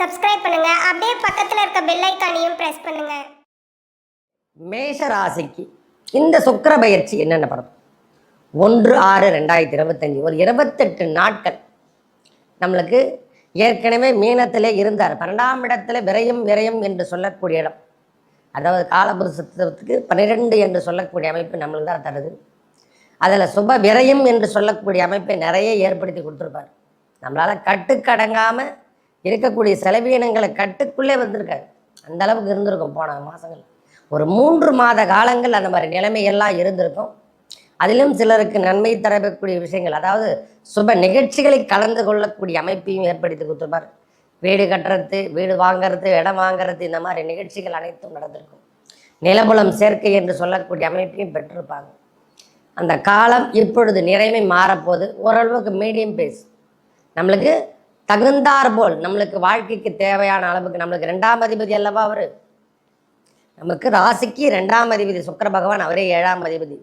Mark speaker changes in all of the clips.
Speaker 1: Subscribe பண்ணுங்க. அப்படியே பக்கத்துல இருக்க பெல் ஐக்கானையும் பிரஸ் பண்ணுங்க.
Speaker 2: மேஷ ராசிக்கு இந்த சுக்கிர பயிற்சி என்னென்ன படம்? ஒன்று ஆறு ரெண்டாயிரத்தி இருபத்தஞ்சி. ஒரு இருபத்தெட்டு நாட்கள் நம்மளுக்கு ஏற்கனவே மீனத்திலே இருந்தார். பன்னெண்டாம் இடத்துல விரையும் விரையும் என்று சொல்லக்கூடிய இடம். அதாவது காலபுருஷத்துவத்துக்கு பன்னிரெண்டு என்று சொல்லக்கூடிய அமைப்பு நம்மளுக்கு தான் தருது. அதில் சுப விரயம் என்று சொல்லக்கூடிய அமைப்பை நிறைய ஏற்படுத்தி கொடுத்துருப்பார். நம்மளால் கட்டுக்கடங்காமல் இருக்கக்கூடிய செலவீனங்களை கட்டுக்குள்ளே வந்திருக்காரு. அந்த அளவுக்கு இருந்திருக்கும் போன மாதங்கள் ஒரு மூன்று மாத காலங்கள் அந்த மாதிரி நிலைமையெல்லாம் இருந்திருக்கும். அதிலும் சிலருக்கு நன்மை தரக்கூடிய விஷயங்கள் அதாவது சுப நிகழ்ச்சிகளை கலந்து கொள்ளக்கூடிய அமைப்பையும் ஏற்படுத்தி கொடுத்துருப்பார். வீடு கட்டுறது வீடு வாங்குறது இடம் வாங்குறது இந்த மாதிரி நிகழ்ச்சிகள் அனைத்தும் நடந்திருக்கும். நிலபுலம் சேர்க்கை என்று சொல்லக்கூடிய அமைப்பையும் பெற்றிருப்பாங்க. அந்த காலம் இப்பொழுது நிறைமை மாறப்போகுது. ஓரளவுக்கு மீடியம் பேஸ். நம்மளுக்கு தகுந்தார் போல் நம்மளுக்கு வாழ்க்கைக்கு தேவையான அளவுக்கு நம்மளுக்கு ரெண்டாம் அதிபதி அல்லவா அவர்? நமக்கு ராசிக்கு ரெண்டாம் அதிபதி சுக்கர பகவான் அவரே ஏழாம் அதிபதி.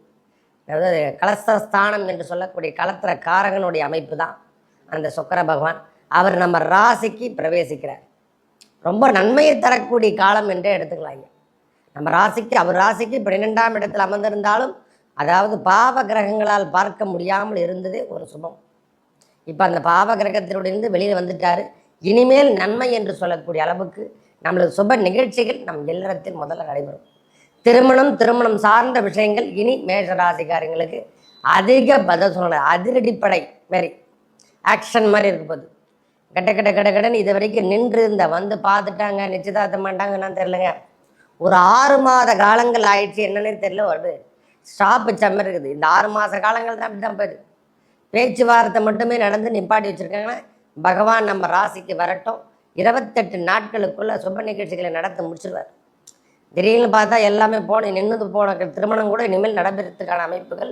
Speaker 2: அதாவது கலஸ்தரஸ்தானம் என்று சொல்லக்கூடிய கலத்திர காரகனுடைய அமைப்பு தான் அந்த சுக்கர பகவான். அவர் நம்ம ராசிக்கு பிரவேசிக்கிறார். ரொம்ப நன்மையை தரக்கூடிய காலம் என்றே எடுத்துக்கலாங்க நம்ம ராசிக்கு அவர் ராசிக்கு பன்னிரெண்டாம் இடத்தில் அமர்ந்திருந்தாலும் அதாவது பாவ கிரகங்களால் பார்க்க முடியாமல் இருந்ததே ஒரு சுபம். இப்போ அந்த பாவ கிரகத்திலிருந்து வெளியில் வந்துட்டாரு. இனிமேல் நன்மை என்று சொல்லக்கூடிய அளவுக்கு நம்மளது சுப நிகழ்ச்சிகள் நம் இல்லறத்தில் முதல்ல நடைபெறும். திருமணம் திருமணம் சார்ந்த விஷயங்கள் இனி மேஷ அதிக பதில் சொல்லணும் அதிரடிப்படை மாரி ஆக்ஷன் மாதிரி இருக்க கட்ட கட்ட கட்ட கடன் இது வரைக்கும் நின்று இந்த வந்து பார்த்துட்டாங்க நிச்சயதார்த்தம் பண்ணிட்டாங்கன்னா தெரிலங்க ஒரு ஆறு மாத காலங்கள் ஆயிடுச்சு என்னன்னே தெரியல வருது ஸ்டாப் சம்மர் இருக்குது. இந்த ஆறு மாத காலங்கள் தான் அப்படி தான் போயிடுது. பேச்சுவார்த்தை மட்டுமே நடந்து நிப்பாட்டி வச்சுருக்காங்கன்னா பகவான் நம்ம ராசிக்கு வரட்டும். இருபத்தெட்டு நாட்களுக்குள்ள சுப நிகழ்ச்சிகளை நடத்த முடிச்சிருவார். திடீர்னு பார்த்தா எல்லாமே போன நின்றுது போன திருமணம் கூட இனிமேல் நடைபெறத்துக்கான அமைப்புகள்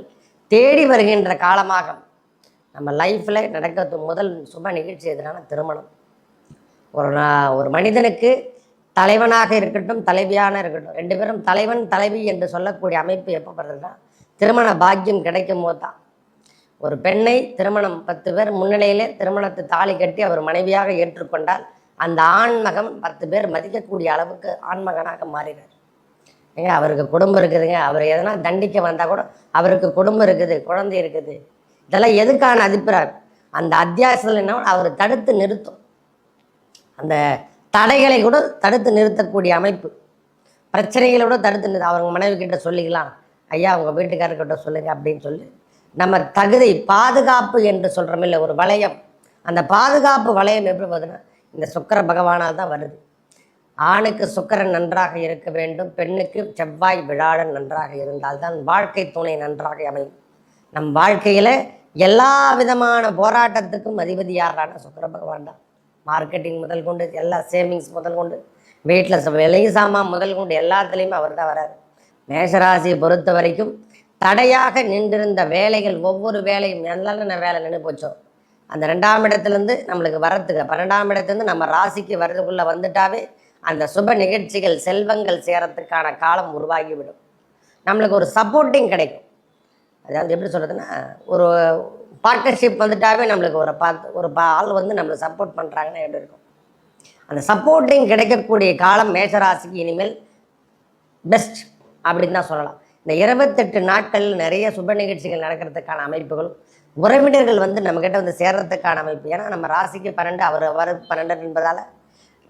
Speaker 2: தேடி வருகின்ற காலமாக. நம்ம லைஃப்பில் நடக்கிறது முதல் சுப நிகழ்ச்சி எதுனா திருமணம். ஒரு ஒரு மனிதனுக்கு தலைவனாக இருக்கட்டும் தலைவியான இருக்கட்டும் ரெண்டு பேரும் தலைவன் தலைவி என்று சொல்லக்கூடிய அமைப்பு எப்போ வருதுன்னா திருமண பாக்கியம் கிடைக்கும் போது தான் ஒரு பெண்ணை திருமணம் பத்து பேர் முன்னிலையிலே திருமணத்தை தாலி கட்டி அவர் மனைவியாக ஏற்றுக்கொண்டால் அந்த ஆண்மகன் பத்து பேர் மதிக்கக்கூடிய அளவுக்கு ஆண்மகனாக மாறினார். ஏங்க அவருக்கு குடும்பம் இருக்குதுங்க. அவர் எதனா தண்டிக்க வந்தால் கூட அவருக்கு குடும்பம் இருக்குது குழந்தை இருக்குது. இதெல்லாம் எதுக்கான அதிப்பிறார் அந்த அத்தியாசத்தில் என்ன அவர் தடுத்து நிறுத்தும். அந்த தடைகளை கூட தடுத்து நிறுத்தக்கூடிய அமைப்பு. பிரச்சனைகளை கூட தடுத்து நிறுத்த அவங்க மனைவி கிட்ட சொல்லிக்கலாம். ஐயா அவங்க வீட்டுக்காரர்கிட்ட சொல்லுங்க அப்படின்னு சொல்லி நம்ம தகுதி பாதுகாப்பு என்று சொல்கிறோம் இல்லை ஒரு வளையம். அந்த பாதுகாப்பு வளையம் எப்படி பார்த்தீங்கன்னா இந்த சுக்கர பகவானால் தான் வருது. ஆணுக்கு சுக்கரன் நன்றாக இருக்க வேண்டும் பெண்ணுக்கு செவ்வாய் விழாடன் நன்றாக இருந்தால்தான் வாழ்க்கை துணை நன்றாக அமையும். நம் வாழ்க்கையில் எல்லா விதமான போராட்டத்துக்கும் அதிபதி யாரான சுக்கர பகவான் தான். மார்க்கெட்டிங் முதல் கொண்டு எல்லா சேவிங்ஸ் முதல் கொண்டு வீட்டில் விலை சாமான் முதல் கொண்டு எல்லாத்துலேயுமே அவர் தான் வராரு மேஷராசியை பொறுத்த வரைக்கும் தடையாக நின்றிருந்த வேலைகள் ஒவ்வொரு வேலையும் நல்ல வேலை நின்று போச்சோம் அந்த ரெண்டாம் இடத்துலேருந்து நம்மளுக்கு வரத்துக்கு பன்னெண்டாம் இடத்துலேருந்து நம்ம ராசிக்கு வர்றதுக்குள்ளே வந்துட்டாவே அந்த சுப நிகழ்ச்சிகள் செல்வங்கள் சேரத்துக்கான காலம் உருவாகிவிடும். நம்மளுக்கு ஒரு சப்போர்ட்டிங் கிடைக்கும். அதாவது எப்படி சொல்கிறதுன்னா ஒரு பார்ட்னர்ஷிப் வந்துட்டாவே நம்மளுக்கு ஒரு பார்த்து ஒரு பா- ஆள் வந்து நம்மளுக்கு சப்போர்ட் பண்ணுறாங்கன்னா எப்படி இருக்கும்? அந்த சப்போர்ட்டிங் கிடைக்கக்கூடிய காலம் மேஷராசிக்கு இனிமேல் பெஸ்ட் அப்படின்னு தான் சொல்லலாம். இந்த இருபத்தெட்டு நாட்களில் நிறைய சுப நிகழ்ச்சிகள் நடக்கிறதுக்கான அமைப்புகளும் உறவினர்கள் வந்து நம்மக்கிட்ட வந்து சேர்றதுக்கான அமைப்பு. ஏன்னா நம்ம ராசிக்கு பன்னெண்டு அவர் அவர் பன்னெண்டு என்பதால்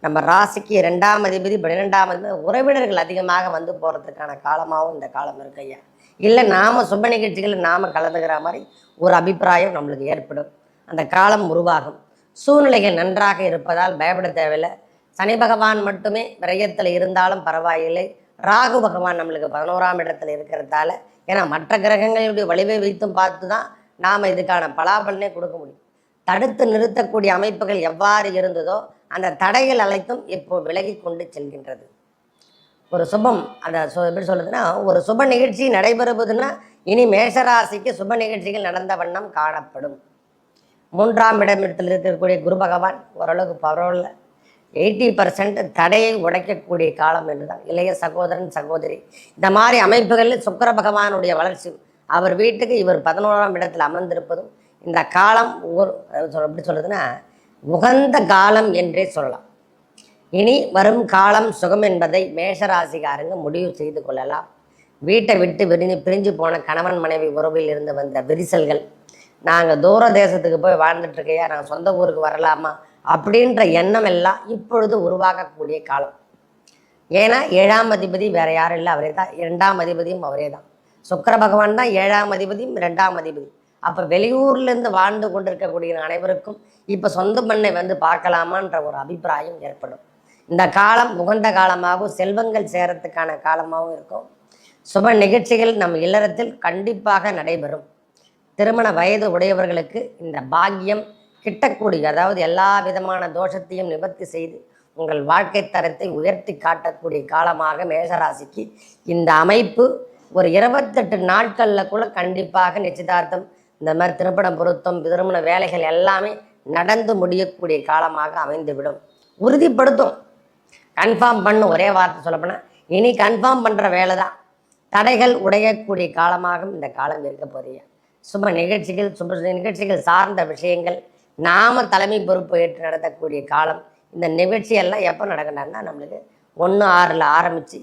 Speaker 2: நம்ம ராசிக்கு ரெண்டாம் அதிபதி பன்னிரெண்டாம் அதிபதி உறவினர்கள் அதிகமாக வந்து போகிறதுக்கான காலமாகவும் இந்த காலம் இருக்கு ஐயா. இல்லை நாம் சுப நிகழ்ச்சிகளில் நாம் கலந்துக்கிற மாதிரி ஒரு அபிப்பிராயம் நம்மளுக்கு ஏற்படும். அந்த காலம் உருவாகும். சூழ்நிலைகள் நன்றாக இருப்பதால் பயப்பட தேவையில்லை. சனி பகவான் மட்டுமே விரயத்தில் இருந்தாலும் பரவாயில்லை. ராகு பகவான் நம்மளுக்கு பதினோராம் இடத்துல இருக்கிறதால ஏன்னா மற்ற கிரகங்களுடைய வலிவை வைத்தும் பார்த்து தான் நாம் இதுக்கான பலாபலனே கொடுக்க முடியும். தடுத்து நிறுத்தக்கூடிய அமைப்புகள் எவ்வாறு இருந்ததோ அந்த தடைகள் அனைத்தும் இப்போ விலகி கொண்டு செல்கின்றது. ஒரு சுபம் அந்த சு எப்படி சொல்லுதுன்னா ஒரு சுப நிகழ்ச்சி நடைபெறுவதுன்னா இனி மேஷராசிக்கு சுப நிகழ்ச்சிகள் நடந்த வண்ணம் காணப்படும். மூன்றாம் இடத்தில் இருக்கக்கூடிய குரு பகவான் ஓரளவுக்கு பரவாயில்ல. எயிட்டி பர்சன்ட் தடையை உடைக்கக்கூடிய காலம் என்றுதான். இளைய சகோதரன் சகோதரி. இந்த மாதிரி அமைப்புகளில் சுக்கர பகவானுடைய வளர்ச்சி அவர் வீட்டுக்கு இவர் பதினோராம் இடத்தில் அமர்ந்திருப்பதும் இந்த காலம் ஒரு எப்படி சொல்றதுன்னா உகந்த காலம் என்றே சொல்லலாம். இனி வரும் காலம் சுகம் என்பதை மேஷராசிக்காரங்க முடிவு செய்து கொள்ளலாம். வீட்டை விட்டு விரிஞ்சு பிரிஞ்சு போன கணவன் மனைவி உறவில் இருந்து வந்த விரிசல்கள். நாங்கள் தூர தேசத்துக்கு போய் வாழ்ந்துட்டு இருக்கையா? நாங்கள் சொந்த ஊருக்கு வரலாமா? அப்படின்ற எண்ணம் எல்லாம் இப்பொழுது உருவாகக்கூடிய காலம். ஏன்னா ஏழாம் அதிபதி வேற யாரும் இல்லை அவரே தான். இரண்டாம் அதிபதியும் அவரே தான். சுக்கர பகவான் தான் ஏழாம் அதிபதியும் ரெண்டாம் அதிபதி. அப்போ வெளியூர்லேருந்து வாழ்ந்து கொண்டிருக்கக்கூடிய அனைவருக்கும் இப்போ சொந்த மண்ணை வந்து பார்க்கலாமான்ற ஒரு அபிப்பிராயம் ஏற்படும். இந்த காலம் உகந்த காலமாகவும் செல்வங்கள் சேரத்துக்கான காலமாகவும் இருக்கும். சுப நிகழ்ச்சிகள் நம் இல்லறத்தில் கண்டிப்பாக நடைபெறும். திருமண வயது உடையவர்களுக்கு இந்த பாக்கியம் கிட்டக்கூடிய அதாவது எல்லா விதமான தோஷத்தையும் நிவர்த்தி செய்து உங்கள் வாழ்க்கை தரத்தை உயர்த்தி காட்டக்கூடிய காலமாக மேஷராசிக்கு இந்த அமைப்பு ஒரு இருபத்தெட்டு நாட்களில் கூட கண்டிப்பாக நிச்சயதார்த்தம் இந்த மாதிரி திருப்பணம் பொருத்தம் திருமண வேலைகள் எல்லாமே நடந்து முடியக்கூடிய காலமாக அமைந்துவிடும். உறுதிப்படுத்தும். கன்ஃபார்ம் பண்ணும். ஒரே வார்த்தை சொல்லப்போனால் இனி கன்ஃபார்ம் பண்ணுற வேலை தான் தடைகள் உடையக்கூடிய காலமாகவும் இந்த காலம் இருக்க போறீங்க சும்மா நிகழ்ச்சிகள் சுப நிகழ்ச்சிகள் சார்ந்த விஷயங்கள் நாம தலைமை பொறுப்பு ஏற்று நடத்தக்கூடிய காலம் இந்த நிகழ்ச்சி எல்லாம் எப்போ நடக்கணும்னா நம்மளுக்கு ஒன்று ஆறில் ஆரம்பித்து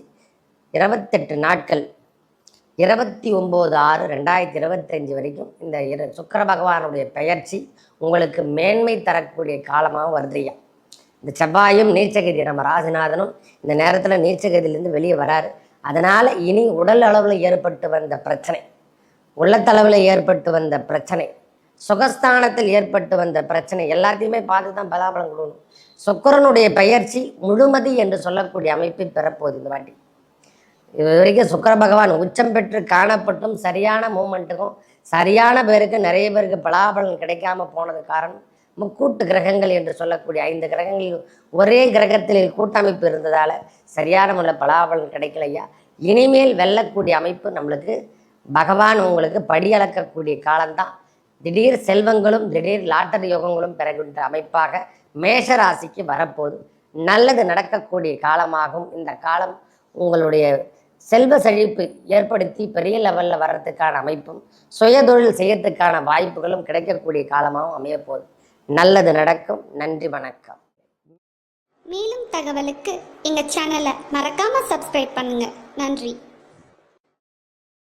Speaker 2: இருபத்தெட்டு நாட்கள். இருபத்தி ஒம்பது ஆறு ரெண்டாயிரத்தி இருபத்தஞ்சி வரைக்கும் இந்த இரு சுக்கர பகவானுடைய பெயர்ச்சி உங்களுக்கு மேன்மை தரக்கூடிய காலமாக வருதுயா இந்த செவ்வாயும் நீச்சகதி நம்ம ராசிநாதனும் இந்த நேரத்தில் நீச்சகதியிலேருந்து வெளியே வராரு. அதனால் இனி உடல் அளவில் ஏற்பட்டு வந்த பிரச்சனை உள்ளத்தளவில் ஏற்பட்டு வந்த பிரச்சனை சுகஸ்தானத்தில் ஏற்பட்டு வந்த பிரச்சனை எல்லாத்தையுமே பார்த்து தான் பலாபலம் கொடுக்கணும். சுக்கரனுடைய பெயர்ச்சி முழுமதி என்று சொல்லக்கூடிய அமைப்பை பெறப்போகுது இந்த வாட்டி. இது வரைக்கும் சுக்கிர பகவான் உச்சம் பெற்று காணப்பட்டும் சரியான மூமெண்ட்டுக்கும் சரியான பேருக்கு நிறைய பேருக்கு பலாபலன் கிடைக்காம போனது காரணம் முக்கூட்டு கிரகங்கள் என்று சொல்லக்கூடிய ஐந்து கிரகங்களில் ஒரே கிரகத்தில் கூட்டமைப்பு இருந்ததால் சரியான முறையில் பலாபலன் கிடைக்கலையா? இனிமேல் வெல்லக்கூடிய அமைப்பு நம்மளுக்கு பகவான் உங்களுக்கு படியளக்கக்கூடிய காலம்தான். திடீர் செல்வங்களும் திடீர் லாட்டரி யோகங்களும் பெறுகின்ற அமைப்பாக மேஷ ராசிக்கு வரப்போகுது. நல்லது நடக்கக்கூடிய காலமாகும். இந்த காலம் உங்களுடைய செல்வ செழிப்பு ஏற்படுத்தி பெரிய லெவலில் வர்றதுக்கான அமைப்பும் சுயதொழில் செய்யறதுக்கான வாய்ப்புகளும் கிடைக்கக்கூடிய காலமாகவும் அமையப்போகுது. நல்லது நடக்கும். நன்றி வணக்கம்.
Speaker 3: மேலும் தகவலுக்கு எங்கள் சேனலை மறக்காமல் சப்ஸ்கிரைப் பண்ணுங்கள் நன்றி.